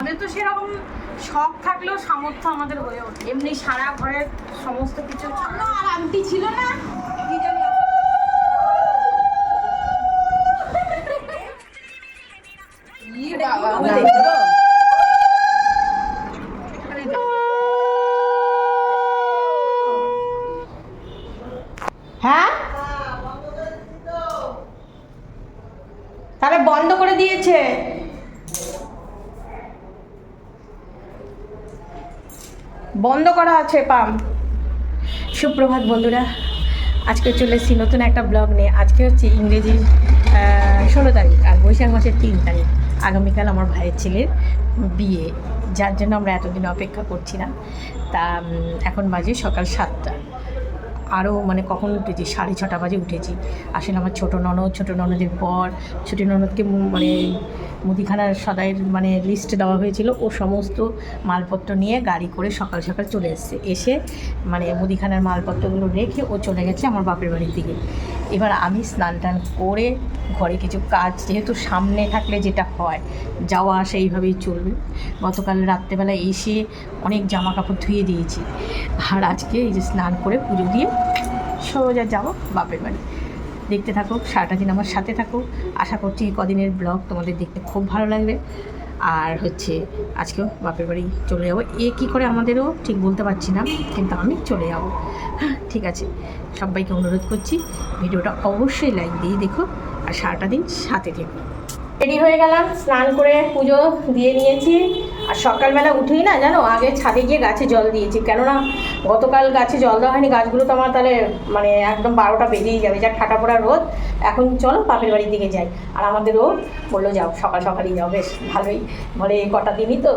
আমাদের তো সেরকম শখ থাকলেও সামর্থ্য আমাদের হয়ে ওঠে। এমনি সারা ঘরের সমস্ত কিছু। আর আংটি ছিল না। কি জানি ই বাবা হ্যাঁ তাহলে বন্ধ করে দিয়েছে বন্ধ করা আছে পাম্প সুপ্রভাত বন্ধুরা, আজকে চলে এসেছি নতুন একটা ব্লগ নিয়ে। আজকে হচ্ছে ইংরেজি ষোলো তারিখ আর বৈশাখ মাসের তিন তারিখ। আগামীকাল আমার ভাইয়ের ছেলের বিয়ে, যার জন্য আমরা এতদিন অপেক্ষা করছিলাম তা এখন বাজে সকাল সাতটা। আরও মানে কখন উঠেছি? সাড়ে ছটা বাজে উঠেছি। আসলে আমার ছোটো ননদ, ছোটো ননদের পর, ছোটো ননদকে মানে মুদিখানার সদাইয়ের মানে লিস্ট দেওয়া হয়েছিল। ও সমস্ত মালপত্র নিয়ে গাড়ি করে সকাল সকাল চলে এসছে। এসে মানে মুদিখানার মালপত্রগুলো রেখে ও চলে গেছে আমার বাপের বাড়ির দিকে। এবার আমি স্নান টান করে ঘরে কিছু কাজ যেহেতু সামনে থাকলে যেটা হয়, যাওয়া আসা এইভাবেই চলবে। গতকাল রাত্রেবেলা এসে অনেক জামা কাপড় ধুয়ে দিয়েছি। আর আজকে এই যে স্নান করে পুজো দিয়ে সোজা যাব বাপের বাড়ি। দেখতে থাকো, সারাটা দিন আমার সাথে থাকো। আশা করছি কদিনের ব্লগ তোমাদের দেখতে খুব ভালো লাগবে। আর হচ্ছে, আজকেও বাপের বাড়ি চলে যাব। এ কী করে আমাদেরও ঠিক বলতে পারছি না, কিন্তু আমি চলে যাব। হ্যাঁ ঠিক আছে। সবাইকে অনুরোধ করছি, ভিডিওটা অবশ্যই লাইক দিয়ে দেখো, আর সারাটা দিন সাথে থেকো। রেডি হয়ে গেলাম, স্নান করে পুজো দিয়ে নিয়েছি। আর সকালবেলা উঠেই না জানো, আগে ছাদে গিয়ে গাছে জল দিয়েছি। কেননা গতকাল গাছে জল দেওয়া হয়নি, গাছগুলো তো আমার তাহলে মানে একদম বারোটা বেজেই যাবে, যা ঠাটা পড়া রোদ। এখন চলো বাপের বাড়ির দিকে যাই। আর আমাদেরও বলল, যাও, সকাল সকালই যাও। বেশ, ভালোই। বলে কটা দিনই তো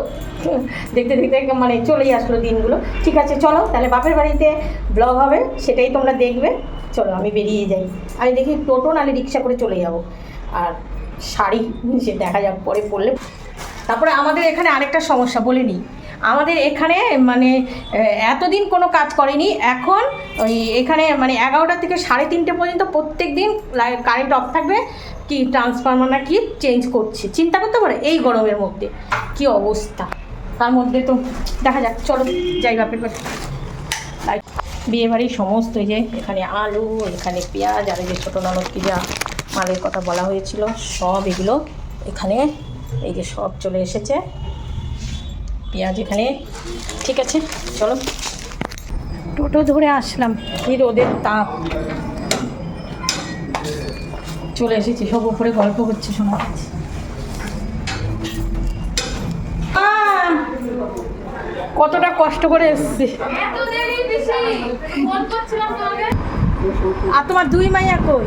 দেখতে দেখতে মানে চলেই আসলো দিনগুলো। ঠিক আছে, চলো, তাহলে বাপের বাড়িতে ব্লগ হবে, সেটাই তোমরা দেখবে। চলো, আমি বেরিয়ে যাই। আমি দেখি টোটো নাহলে রিক্সা করে চলে যাব। আর শাড়ি, সে দেখা যাক পরে পরলে। তারপরে আমাদের এখানে আরেকটা সমস্যা, বলে নিই। আমাদের এখানে মানে এতদিন কোনো কাজ করেনি। এখন ওই এখানে মানে এগারোটা থেকে সাড়ে তিনটে পর্যন্ত প্রত্যেক দিন কারেন্ট অফ থাকবে। কি ট্রান্সফরমার না কি চেঞ্জ করছে। চিন্তা করতে পারে এই গরমের মধ্যে। কি অবস্থা। তার মধ্যে তো দেখা যাক, চলো যাই বাপের বাড়ি। সমস্ত যে এখানে আলু, এখানে পেঁয়াজ, আর এই যে ছোটো ননদকে যা মালের কথা বলা হয়েছিল, সব এগুলো এখানে এই যে সব চলে এসেছে। পেঁয়াজ এখানে ঠিক আছে চলো। টোটো ধরে আসলাম কি রোদের তাপ। চলে এসেছি সব উপরে গল্প করছে শোনা যাচ্ছে। কতটা কষ্ট করে এসছি। এত দেরি বেশি ফোন করছিলাম তোমাকে। আর তোমার দুই মাইয়া কই?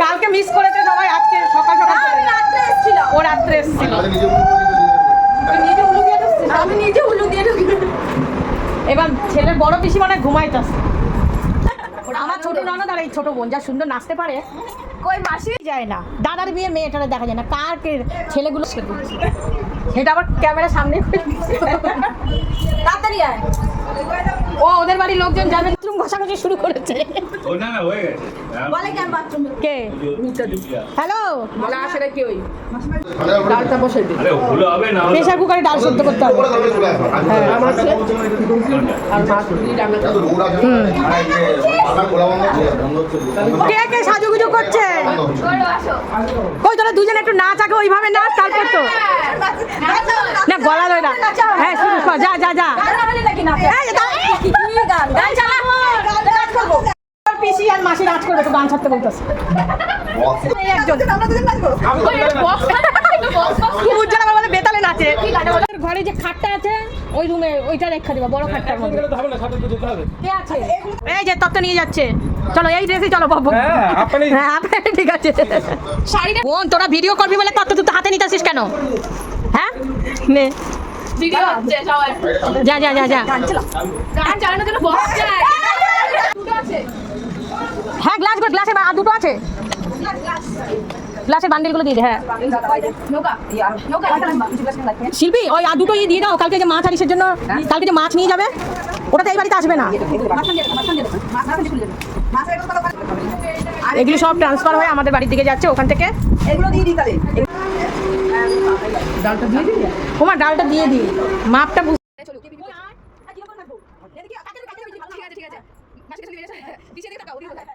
কালকে মিস করেছে সবাই আজকে সকাল সকাল ও রাত্রে এসেছিল। আগে নিজে উলু দিয়ে আমি নিজে উল্লু দিয়ে এবার ছেলের বড় পিসি মানে ঘুমাইতেছে আমার ছোট ননদ আর এই ছোট বোন যা সুন্দর নাচতে পারে। কই মাসি যায় না। দাদার বিয়ে মেয়েটারে দেখা যায় না। কার ছেলেগুলো সেটা আবার ক্যামেরার সামনে তাড়াতাড়ি আয়। ও ওদের বাড়ির লোকজন যাবে। বাথরুম ঘষাঘষি শুরু করেছে। ও না না গেছে। বলে কেন বাথরুমে? কে? হ্যালো? বলে আসলে কি ওই ডালটা বসে কুকারে ডাল সেদ্ধ করতে হবে। হ্যাঁ। কে কে সাজুগুজু করছে? কই তোরা দুজনে একটু নাচ আগে ওইভাবে নাচ তারপর তো। না গলা লয় না। হ্যাঁ শুরু কর যা যা যা। পিসি আর মাসি নাচ করবে তো গান ছাড়তে বলতেছে। একজন। উজ্জ্বল আমার বেতালে নাচে। ঘরে যে খাটটা আছে ওই রুমে ওইটা রেখা দিবা বড় খাটটার মধ্যে। কে আছে? এই যে তত্ত্ব নিয়ে যাচ্ছে। চলো এই ড্রেসে চলো বাবু। হ্যাঁ আপনি ঠিক আছে। শাড়িটা বোন তোরা ভিডিও করবি বলে তত্ত্ব তুই হাতে নিতে আসিস কেন? হ্যাঁ? নে। ভিডিও হচ্ছে সবাই যা যা যা যা। গান চালানোর জন্য বক্স আছে হ্যাঁ গ্লাসগুলো গ্লাসের বা- আর দুটো আছে। গ্লাসের বান্ডিলগুলো দিয়ে দে হ্যাঁ। শিল্পী ওই আর দুটো ইয়ে দিয়ে দাও কালকে যে মাছ আনিসের জন্য কালকে যে মাছ নিয়ে যাবে ওটা তো এই বাড়িতে আসবে না। এগুলি সব ট্রান্সফার হয়ে আমাদের বাড়ির দিকে যাচ্ছে ওখান থেকে। এগুলো দিয়ে দিই তাহলে। ডালটা দিয়ে দিই তোমার ডালটা দিয়ে দিই। মাপটা বুঝ- ঠিক আছে ঠিক আছে মাসে কাছে দিয়ে দিছে দিয়ে টাকা ওদিকে কোথায়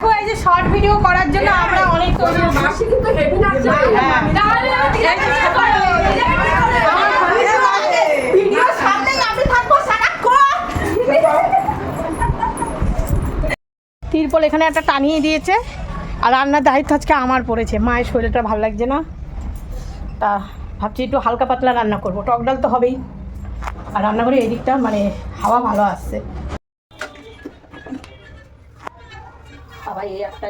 দেখো, এই যে শর্ট ভিডিও করার জন্য আমরা অনেক তৈরি মাসি কিন্তু হেভি লাগছে হ্যাঁ। ভিডিওর সামনেই আমি থাকব সারাক্ষণ তিরপল এখানে একটা টানিয়ে দিয়েছে। আর রান্নার দায়িত্ব আজকে আমার পড়েছে। মায়ের শরীরটা ভালো লাগছে না। তা ভাবছি একটু হালকা পাতলা রান্না করব। টক ডাল তো হবেই। আর রান্না রান্নাঘরে এদিকটা মানে হাওয়া ভালো আসছে। একটা।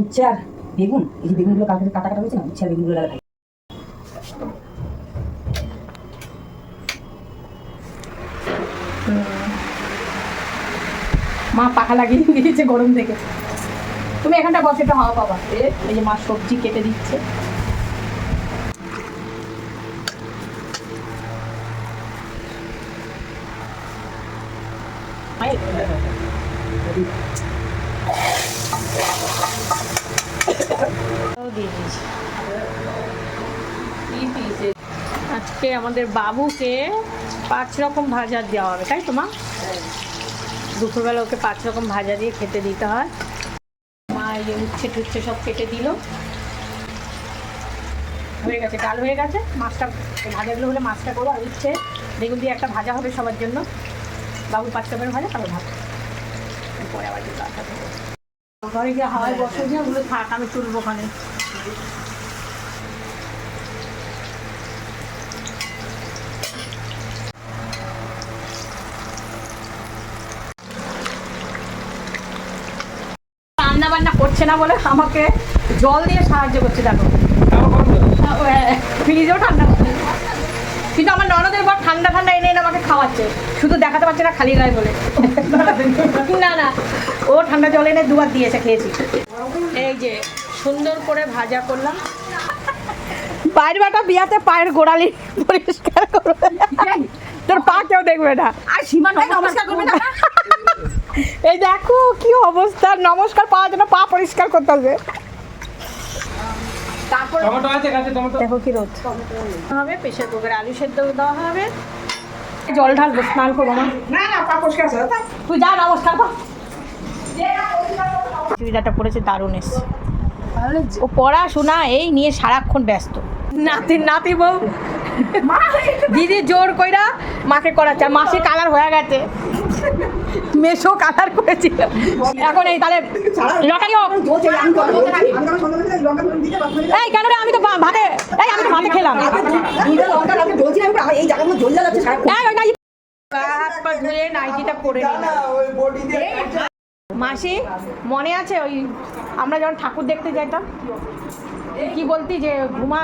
উচ্ছে বেগুন? এই যে বেগুনগুলো কালকে কাটা কাটা হয়েছে না? উচ্ছে আর বেগুনগুলো মা পাখা লাগিয়ে দিয়েছে গরম থেকে। তুমি এখানটা বসে তো হাওয়া পাবা। এই যে মা সবজি কেটে দিচ্ছে। আজকে আমাদের বাবুকে পাঁচ রকম ভাজা দেওয়া হবে, তাই তো মা? দুপুরবেলা ওকে পাঁচ রকম ভাজা দিয়ে খেতে দিতে হয়। মা এই যে উচ্ছে টুচ্ছে সব কেটে দিল। হয়ে গেছে, ডাল হয়ে গেছে। মাছটা ভাজাগুলো হলে মাছটা করব আর উচ্ছে। বেগুন দিয়ে একটা ভাজা হবে সবার জন্য। বাবু পাঁচ রকমের ভাজা, তারপর ভাত। পরে আবার। ঘরে গিয়ে হাওয়ায় বসে দিয়ে ওগুলো থাক, আমি তুলবো ওখানে। করছে না বলে আমাকে জল দিয়ে সাহায্য করছে দেখো। ফ্রিজেও ঠান্ডা কিন্তু আমার ননদের বর ঠান্ডা ঠান্ডা এনে এনে আমাকে খাওয়াচ্ছে। শুধু দেখাতে পারছে না খালি গায়ে বলে। না না ও ঠান্ডা জল এনে দুবার দিয়েছে খেয়েছি। এই যে সুন্দর করে ভাজা করলাম। পায়ের বাটা বিয়াতে পায়ের গোড়ালি পরিষ্কার করবে তোর পা কেউ দেখবে না। আর সীমা নমস্কার করবে না? এই দেখো কি অবস্থা। নমস্কার পাওয়ার জন্য পা পরিষ্কার করতে হবে। তারপর টমেটো আছে কাছে টমেটো। দেখো কি রোদ। হবে প্রেশার কুকারে আলু সেদ্ধ দেওয়া হবে। জল ঢালবো স্নান করব মা। না না পা পরিষ্কার তুই। যা নমস্কার কর চুড়িদারটা পড়েছে দারুণ এসছে। ও পড়াশোনা এই নিয়ে সারাক্ষণ ব্যস্ত। নাতি নাতি বউ। দিদি জোর কইরা মাকে করাচ্ছে মাসি কালার হয়ে গেছে। মেশো কালার করেছিল। এখন এই তাহলে লটারি হোক। এই কেন রে, আমি তো ভাতে এই আমি তো ভাতে খেলাম। মাসি, মনে আছে ওই আমরা যখন ঠাকুর দেখতে যাইতাম, কি বলতি যে ঘুমা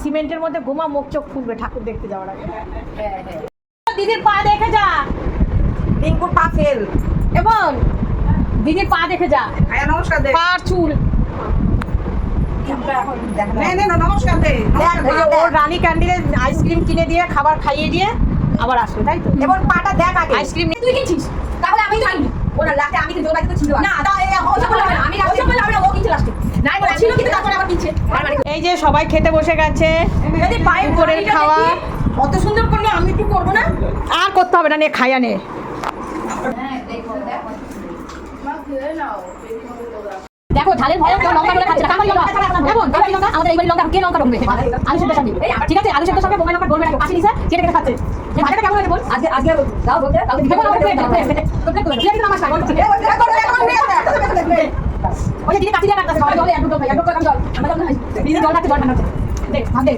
সিমেন্টের মধ্যে ঘুমা মুখ চোখ খুলবে ঠাকুর দেখতে যাওয়ার আগে। দিদির পা দেখে যা। রিঙ্কুর পা ফেল। এবং দিদির পা দেখে যা। নমস্কার পা চুল। ওর রানী ক্যান্ডিলে আইসক্রিম কিনে দিয়ে খাবার খাইয়ে দিয়ে আবার আসবে তাই তো? এবার পাটা দেখ আগে। আইসক্রিম তুই কিনছিস? তাহলে আমি জানি। ওরা লাটে আমি কিন্তু ওরা ছিল না আমি ও কিনছে লাস্টে না বলে ছিল কিন্তু তারপরে আবার কিনছে এই যে সবাই খেতে বসে গেছে। যদি পায়ে দুপুরের খাওয়া। অত সুন্দর করলে আমি একটু করব না? আর করতে হবে না নে খাইয়া নে। দেখো ঝালের ভয়ে কেউ লঙ্কা বলে খাচ্ছে না কামারি লঙ্কা কামারি লঙ্কা আমাদের এই লঙ্কা কে লঙ্কা ঢুকবে আলু সেদ্ধ সঙ্গে ঠিক আছে আলু সেদ্ধ সঙ্গে বোমাই লঙ্কা বলবে না পাশে নিছে কেটে কেটে খাচ্ছে যে কেমন হয়েছে বল আজকে আজকে দাও বলতে কালকে দেখো আমাকে প্লেট প্লেট প্লেট করে প্লেট নামাজ খাই বল ওই যে দিদি কাটি দিয়ে কাটতেছে সবাই জলে এক দুটো এক দুটো জল আমরা জল খাই দিদি জল খাচ্ছে জল ঠান্ডা দেখ ভাত দে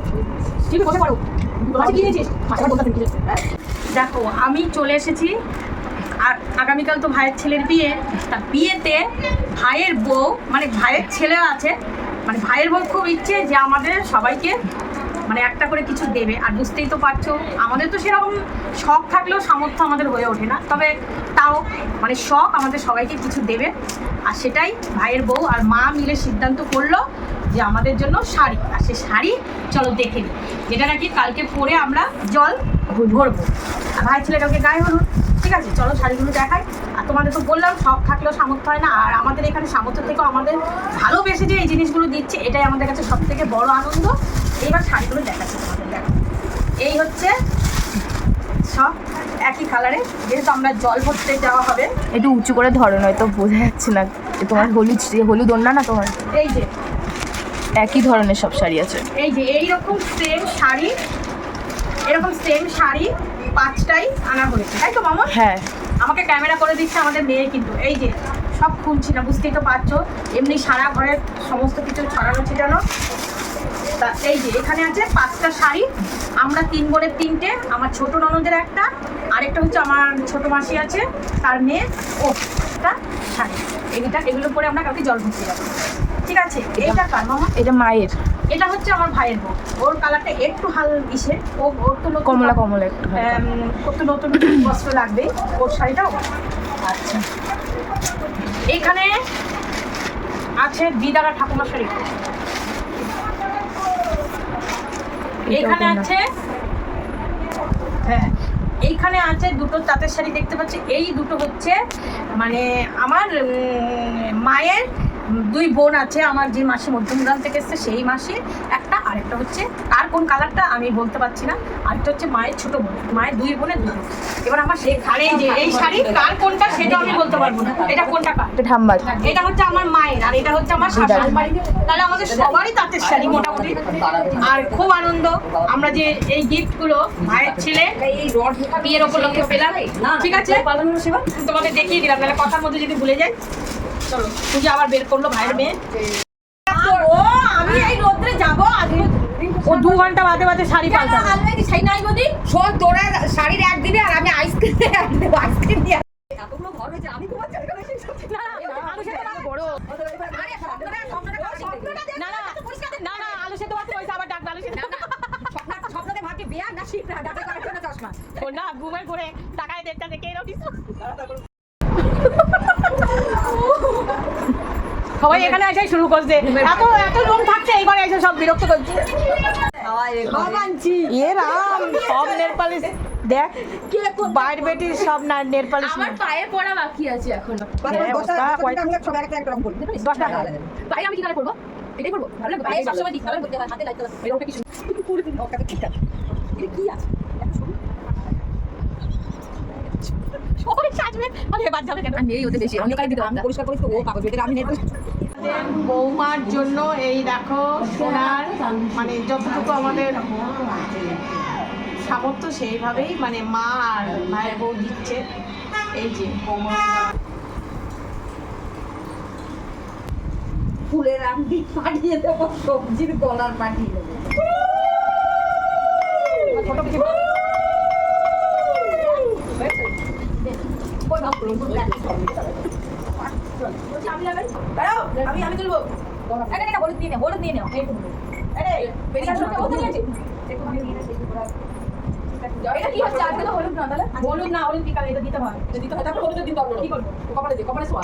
ঠিক বসে পড়ো মাছ কি দিয়েছিস মাছ বলতে দিয়েছিস দেখো আমি চলে এসেছি আর আগামীকাল তো ভাইয়ের ছেলের বিয়ে। তা বিয়েতে ভাইয়ের বউ মানে ভাইয়ের ছেলে আছে মানে ভাইয়ের বউ খুব ইচ্ছে যে আমাদের সবাইকে মানে একটা করে কিছু দেবে। আর বুঝতেই তো পারছ, আমাদের তো সেরকম শখ থাকলেও সামর্থ্য আমাদের হয়ে ওঠে না। তবে তাও মানে শখ আমাদের সবাইকে কিছু দেবে। আর সেটাই ভাইয়ের বউ আর মা মিলে সিদ্ধান্ত করল যে আমাদের জন্য শাড়ি। আর সে শাড়ি চলো দেখে নিই যেটা নাকি কালকে পরে আমরা জল ভরবো। আর ভাই ছেলেটাকে গায়ে হলুদ। ঠিক আছে চলো শাড়িগুলো দেখাই। আর তোমাদের তো বললাম সব থাকলেও সামর্থ্য হয় না। আর আমাদের এখানে সামর্থ্য থেকেও আমাদের ভালোবেসে যে এই জিনিসগুলো দিচ্ছে এটাই আমাদের কাছে সব থেকে বড় আনন্দ। এইবার শাড়িগুলো দেখাচ্ছি তোমাদের দেখো। এই হচ্ছে সব একই কালারে যেহেতু আমরা জল ভরতে যাওয়া হবে। একটু উঁচু করে ধরো নয়তো বোঝা যাচ্ছে না যে তোমার হলুদ হলুদ ওড়না না তোমার? এই যে। একই ধরনের সব শাড়ি আছে। এই যে এইরকম সেম শাড়ি। এরকম সেম শাড়ি। পাঁচটাই আনা হয়েছে। তাই তো মামা হ্যাঁ। আমাকে ক্যামেরা করে দিচ্ছে আমাদের মেয়ে কিন্তু। এই যে সব খুলছি না বুঝতেই তো পারছ। এমনি সারা ঘরের সমস্ত কিছু ছড়ানো ছিটানো। তা এই যে এখানে আছে পাঁচটা শাড়ি। আমরা তিন বোনের তিনটে আমার ছোট ননদের একটা আরেকটা হচ্ছে আমার ছোট মাসি আছে তার মেয়ে ও একটা শাড়ি। এইটা এগুলো পরে আমরা কালকে জল ভরতে যাব ঠিক আছে? এইটা কার মামা এটা মায়ের। এটা হচ্ছে আমার ভাইয়ের বউ। ওর কালারটা একটু হাল ইসে ও ওর তো কমলা কমলা একটু ওর তো নতুন বস্ত্র লাগবে। ওর শাড়িটাও আচ্ছা। এখানে আছে দিদারা ঠাকুমার শাড়ি। এখানে আছে হ্যাঁ। এইখানে আছে দুটো তাঁতের শাড়ি দেখতে পাচ্ছি। এই দুটো হচ্ছে মানে আমার মায়ের দুই বোন আছে আমার যে মাসি মধ্যমগ্রাম থেকে এসছে সেই মাসি একটা আরেকটা হচ্ছে কার কোন কালারটা আমি বলতে পারছি না আরেকটা হচ্ছে মায়ের ছোট বোন মায়ের দুই বোনের দুটো এবার আমার সেই এই যে এই শাড়ি কার কোনটা সেটা আমি বলতে পারব না এটা কোনটা কার? এটা ঠাম্বার এটা হচ্ছে আমার মায়ের আর এটা হচ্ছে আমার শাশুড়ি তাহলে আমাদের সবারই তাঁতের শাড়ি মোটামুটি। আর খুব আনন্দ আমরা যে এই গিফটগুলো মায়ের ছেলে বিয়ের উপলক্ষে পেলাম ঠিক আছে? তোমাদের দেখিয়ে দিলাম তাহলে কথার মধ্যে যদি ভুলে যাই চলো তুই আবার বের করল ভাইয়ের মেয়ে। ও আমি এই রোদ্রে যাব আজকে ও দু ঘণ্টা বাদে বাদে শাড়ি পাল্টাবে। সেই নাই বদি শোন তোরা শাড়ির একদিনে আর আমি আইসক্রিম দেবো আইসক্রিম দিয়ে। এতগুলো ঘর হয়েছে আমি তোমার ছেলে না। না না না আলু সেদ্ধ ভাত পয়সা আবার ডাকবে আলু সেদ্ধ স্বপ্নতে ভাবছি বিয়া না শিখরা ডাক্তার করার জন্য চশমা। ও না ঘুমের ঘুরে টাকায় দেড়টা দেখে এরকম সবাই এখানে এসে শুরু করছে এত এত রুম থাকছে এইবার এসে সব বিরক্ত করছে সব দেখ বাইর বেটি সব না নেল পালিশ আমার পায়ে পড়া বাকি আছে এখন দশটা পায়ে আমি কি করে করব এটাই করব ভালো লাগবে পায়ে সবসময় দিতে হবে হাতে লাগতে হবে এরকম কিছু কি আছে সবাই সাজবে মানে এবার যাবে কেন? আমি এই বেশি অন্য দিতে আমি পরিষ্কার করিস ও কাগজ বেঁধে আমি নেট বৌমার জন্য এই দেখো সোনার মানে যতটুকু আমাদের সামর্থ্য সেইভাবেই মানে মা আর মায়ের বউ দিচ্ছে। এই যে ফুলের আংটি পাঠিয়ে দেবো সবজির গলার পাঠিয়ে দেবো ছোট কিছু আমি তুলবো হলুদ দিয়ে নে হলুদ দিয়ে নে এটা কি হচ্ছে আজকে তো হলুদ না তাহলে হলুদ না হলুদ বিকালে এটা দিতে হয়। দিতে হয় তারপর হলুদ দিন হবে। কি করব? কপালে দিয়ে কপালে শোয়া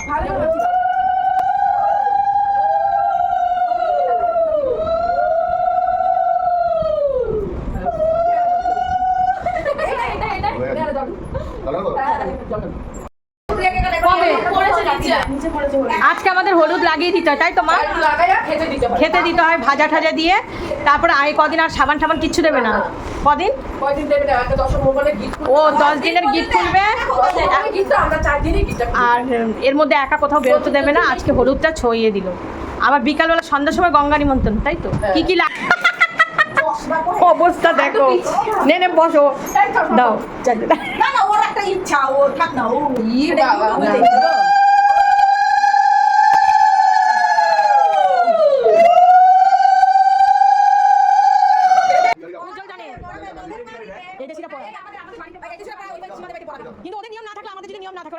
আমাদের হলুদ লাগিয়ে দিতে হয় তাই তো মা? খেতে দিতে হয়। হয় ভাজা ঠাজা দিয়ে। তারপরে আগে কদিন আর সাবান সাবান কিচ্ছু দেবে না। কদিন? ও দশ দিনের গিফট খুলবে? আর এর মধ্যে একা কোথাও বেরোতে দেবে না আজকে হলুদটা ছড়িয়ে দিল। আবার বিকালবেলা সন্ধ্যার সময় গঙ্গা নিমন্ত্রণ তাই তো? কি কি লাগ অবস্থা দেখো। নে নে বসো। দাও। চাটে না না ওর একটা ইচ্ছা ও থাক না ও ই বাবা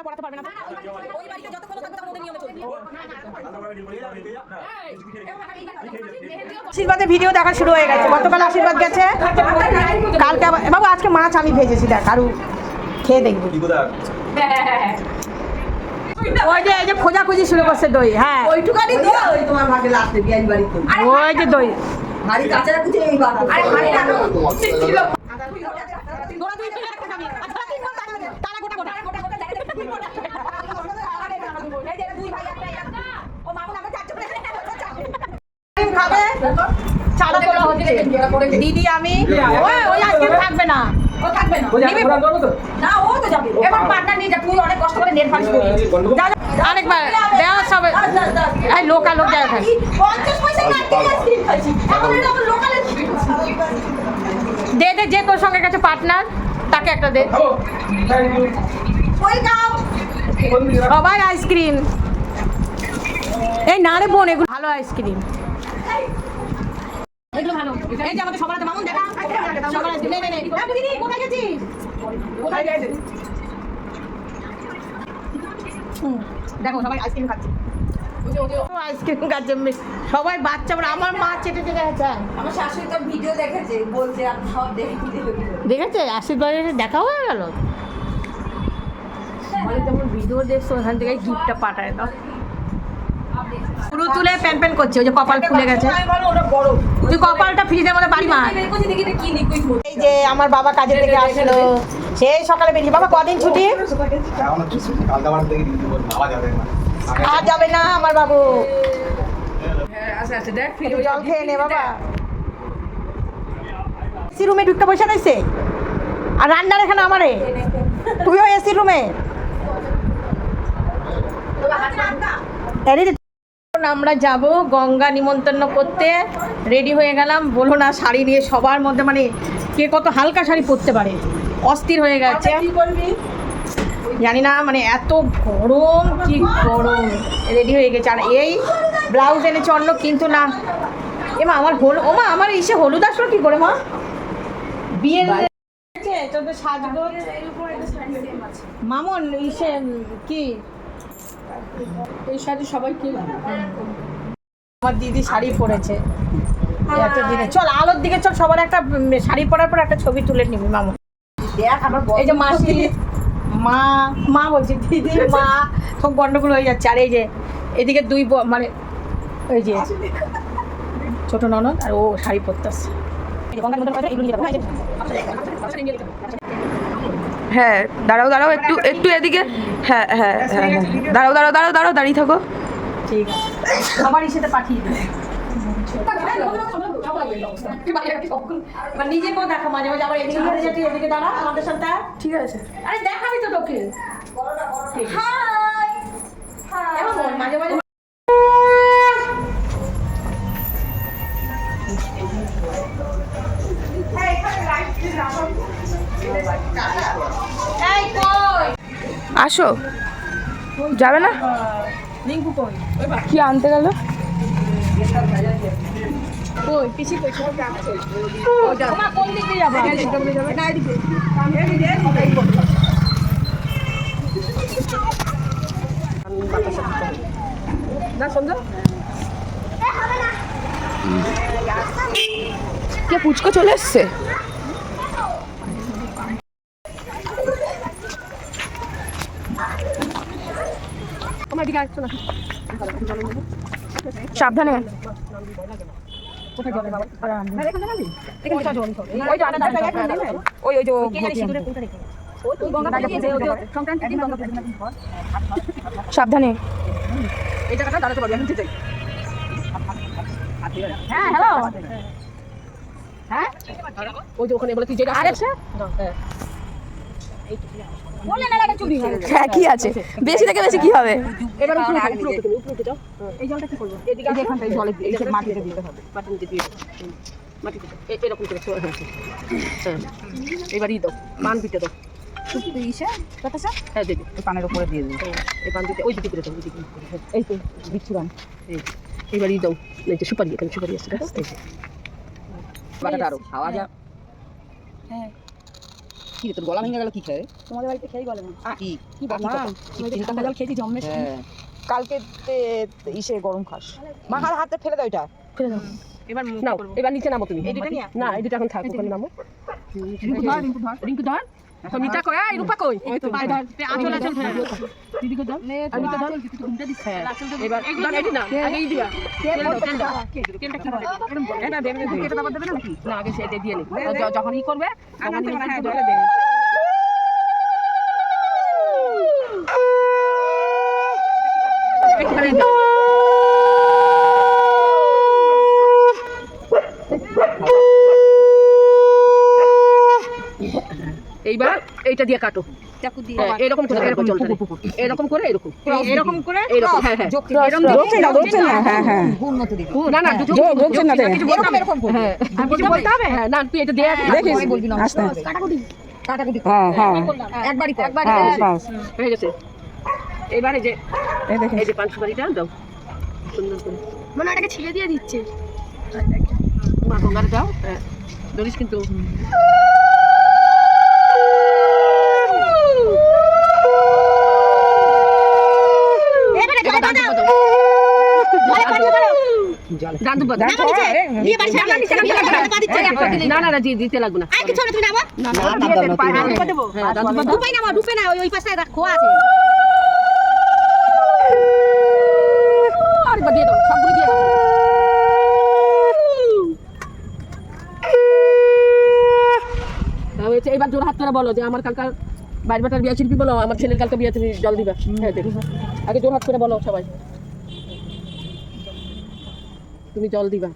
ওরা পড়াতে পারবে না। ওই বাড়িতে যতক্ষণ থাকবে তখন নিয়মে আশীর্বাদের ভিডিও দেখা শুরু হয়ে গেছে। গতকাল আশীর্বাদ গেছে। কালকে বাবু আজকে মাছ আমি ভেজেছি দেখ আরু। খেয়ে দেখবি। ওই যে এই যে খোঁজাখুঁজি শুরু করছে দই হ্যাঁ। ওইটুকানি দই। তোমার ভাগে লাস্টে বাড়িতে। ওই যে দই। কাঁচা কুচি এই আরে তোলা হচ্ছে। দিদি আমি ওই ওই আজকে থাকবে না। ও থাকবে না। না ও তো যাবে। এবার পার্টনার নিয়ে যা তুই অনেক কষ্ট করে নেট ফালিশ করিস। যা, যা। দেওয়া সব এই লোকা লোক যায় খায় পঞ্চাশ পয়সা আইসক্রিম খাইছি। এখন এটা আমার লোকাল দে দে যে তোর সঙ্গে গেছে পার্টনার তাকে একটা দে। সবাই আইসক্রিম। এই না রে বোন এগুলো ভালো আইসক্রিম। এগুলো ভালো। এই যে আমাদের সবার হাতে মামুন দেখা। সবার হাতে নে নে নে। দিদি কোথায় গেছিস? কোথায় গেছিস দেখো সবাই আইসক্রিম খাচ্ছে। আইসক্রিম খাচ্ছে সবাই বাচ্চা বলে আমার মা চেটে চেটে গেছে আমার শাশুড়ি তো ভিডিও দেখেছে বলছে আমি সব দেখে দেখেছে? আশীর্বাদের দেখা হয়ে গেল? ভিডিও দেখছ ওখান থেকে গিফটটা পাঠায় দাও। পুরো তুলে প্যান প্যান করছে ওই যে কপাল ফুলে গেছে। তুই কপালটা ফ্রিজের মধ্যে বাড়ি মার। এই যে আমার বাবা কাজের থেকে আসলো। সেই সকালে বেরিয়ে বাবা কদিন ছুটি। আর যাবে না আমার বাবু। আচ্ছা আচ্ছা দেখ একটু জল খেয়ে নে বাবা। এসি রুমে ঢুকতে বসে রয়েছে? আর রান্নার এখানে আমারে? তুইও এসি রুমে আমরা যাব গঙ্গা নিমন্ত্রণ করতে। রেডি হয়ে গেলাম। বলো না শাড়ি নিয়ে সবার মধ্যে মানে কে কত হালকা শাড়ি পরতে পারে। অস্থির হয়ে গেছে। জানি না মানে এত গরম কি গরম। রেডি হয়ে গেছে। আর এই ব্লাউজ এনেছে অন্য কিন্তু না। এমা আমার হল ও মা আমার ইসে হলুদ আসলো কি করে মা? বিয়ের সাজগোজ। মামন ইসে কি? এই শাড়ি সবাই কি আমার দিদি শাড়ি পরেছে। এত দিনে। চল আলোর দিকে চল সবার একটা শাড়ি পরার পর একটা ছবি তুলে নিবি আমার এই যে মাসি মা মা বলছি দিদি মা সব গন্ডগোল হয়ে যাচ্ছে। আর এই যে এদিকে দুই মানে ওই যে ছোট ননদ আর ও শাড়ি পরতে আসছে। হ্যাঁ দাঁড়াও দাঁড়াও একটু একটু এদিকে হ্যাঁ হ্যাঁ হ্যাঁ হ্যাঁ। দাঁড়াও দাঁড়াও দাঁড়াও দাঁড়াও দাঁড়িয়ে থাকো। ঠিক আছে। সাথে পাঠিয়ে দিই। এবার নিজেকেও দেখো মাঝে মাঝে আবার এদিকে ঘুরে যেতে এদিকে দাঁড়া আমাদের সাথে। ঠিক আছে। আরে দেখাবি তো তোকে। হাই এবার মাঝে মাঝে এই কই আসো। যাবে না? কি আনতে গেল? কে পুচকো চলে ছোট গ্রাম কই ওমা কোন দিক দিয়ে যাব ছোট বলে যাবে না এদিকে না সন্ধ্যা কে পুচকো চলে এসছে আমার দিকে আসছো না সাবধানে কোথায় জলে বাবা না এখানে যাবি এখানে জল জল ওই যে আটা ওই ওই যে সিঁদুরের কোনটা রেখে ওই গঙ্গা পুজো ওই যে সাবধানে। এই জায়গাটা দাঁড়াতে পারবি আমি ঠিক হ্যাঁ হ্যালো হ্যাঁ? ওই যে ওখানে বলে তুই যেটা আরে লাগে চুরি হয়ে। হ্যাঁ কি আছে? বেশি থেকে বেশি কি হবে? এরকম করে হ্যাঁ। এবার দাও। মান পিঠে দাও। হ্যাঁ পানের উপরে দিয়ে দিই এই পান দিতে ওই দিকে করে দাও ওই দিকে এই তো বিচ্ছুরাম এই এবার দাও। এই যে সুপারি এখানে সুপারি আছে বাটাটা আরও খাওয়া যা হ্যাঁ। কি রে তোর গলা ভেঙে গেল কি খেয়ে? তোমাদের বাড়িতে খেয়ে গলে কি? কি বাবা কি চিন্তা জল খেয়েছি জম্মে কালকে ইসে গরম খাস। মা হাত হাতে ফেলে দাও এটা। এবার মুখ নাও এবার নিচে নামো তুমি। এই দুটো না এই দুটো এখন থাক ওখানে নামো। রিঙ্কু ধর তো মিতা কই? এই রূপা কই? ওই তো, পায়ে ধর আঁচল আঁচল। ধরে? রাখো। দিদিকে ধর। আর মিতা ধর হ্যাঁ। এবার এটি না আগে দিবা তেল দাও তেল দাও তেলটা কি? এরকম বলে। এটা দেবে না এটা আবার দেবে না আগে সেটা দিয়ে নি। যখন ই করবে তখন হ্যাঁ, করবে। জলে দেবে। একটুখানি দাও। এইবার এইটা দিয়ে কাটো। হ্যাঁ, এরকম করে এরকম চলতে এরকম করে এরকম। এরকম করে এরকম হ্যাঁ হ্যাঁ। এরকম না ধরছে না হ্যাঁ হ্যাঁ। না না দুটো না কিছু বলতে হবে হ্যাঁ আর কিছু বলতে হবে? হ্যাঁ না তুই এটা দিয়ে দেখিস আস্তে হ্যাঁ হ্যাঁ একবারই। হ্যাঁ হয়ে গেছে। এবারে যে এই যে পান সুপারিটা দাও। সুন্দর করে। মনে এটাকে ছিঁড়ে দিয়ে দিচ্ছে। মা গঙ্গারে দাও ধরিস কিন্তু এবার দান দুব্বা দাও। দান দুব্বা দাও। না না না জি দিতে লাগবে না। না না আর দেবো? হ্যাঁ দিয়ে দাও দিয়ে দাও। এবার জোর হাত করে বলো যে আমার কালকার বাইরে বাটার বিয়ে শিল্পী বলো আমার ছেলের কালকে বিয়ে তুমি জল দিবা। হ্যাঁ আগে জোর হাত করে বলো সবাই। তুমি জল দিবা।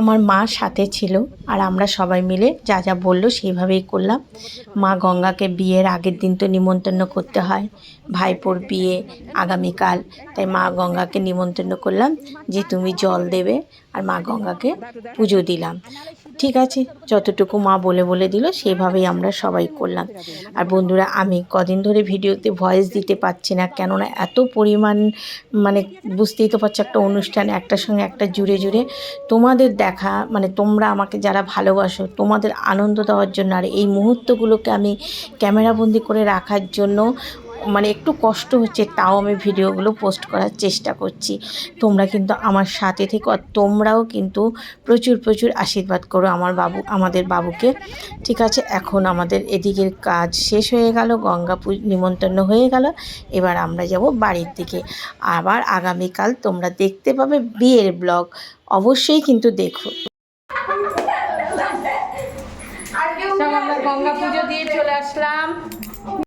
আমার মা সাথে ছিল আর আমরা সবাই মিলে যা যা বলল সেইভাবেই করলাম। মা গঙ্গাকে বিয়ের আগের দিন তো নিমন্ত্রণ করতে হয়, ভাইপোর বিয়ে আগামীকাল। তাই মা গঙ্গাকে নিমন্ত্রণ করলাম যে তুমি জল দেবে আর মা গঙ্গাকে পুজো দিলাম। ঠিক আছে, যতটুকু মা বলে বলে দিল, সেভাবেই আমরা সবাই করলাম। আর বন্ধুরা, আমি কদিন ধরে ভিডিওতে ভয়েস দিতে পারছি না, কেননা এত পরিমাণ মানে বুঝতেই তো পারছ, একটা অনুষ্ঠান, একটার সঙ্গে একটা জুড়ে জুড়ে তোমাদের দেখা মানে তোমরা আমাকে যারা ভালোবাসো, তোমাদের আনন্দ দেওয়ার জন্য, আর এই মুহূর্তগুলোকে আমি ক্যামেরাবন্দি করে রাখার জন্য মানে একটু কষ্ট হচ্ছে, তাও আমি ভিডিওগুলো পোস্ট করার চেষ্টা করছি। তোমরা কিন্তু আমার সাথে থেকে আর তোমরাও কিন্তু প্রচুর প্রচুর আশীর্বাদ করো আমার বাবু, আমাদের বাবুকে। ঠিক আছে, এখন আমাদের এদিকের কাজ শেষ হয়ে গেল, গঙ্গা নিমন্ত্রণ হয়ে গেল, এবার আমরা যাব বাড়ির দিকে। আবার আগামীকাল তোমরা দেখতে পাবে বিয়ের ব্লগ, অবশ্যই কিন্তু দেখো। গঙ্গা পুজো দিয়ে চলে আসলাম।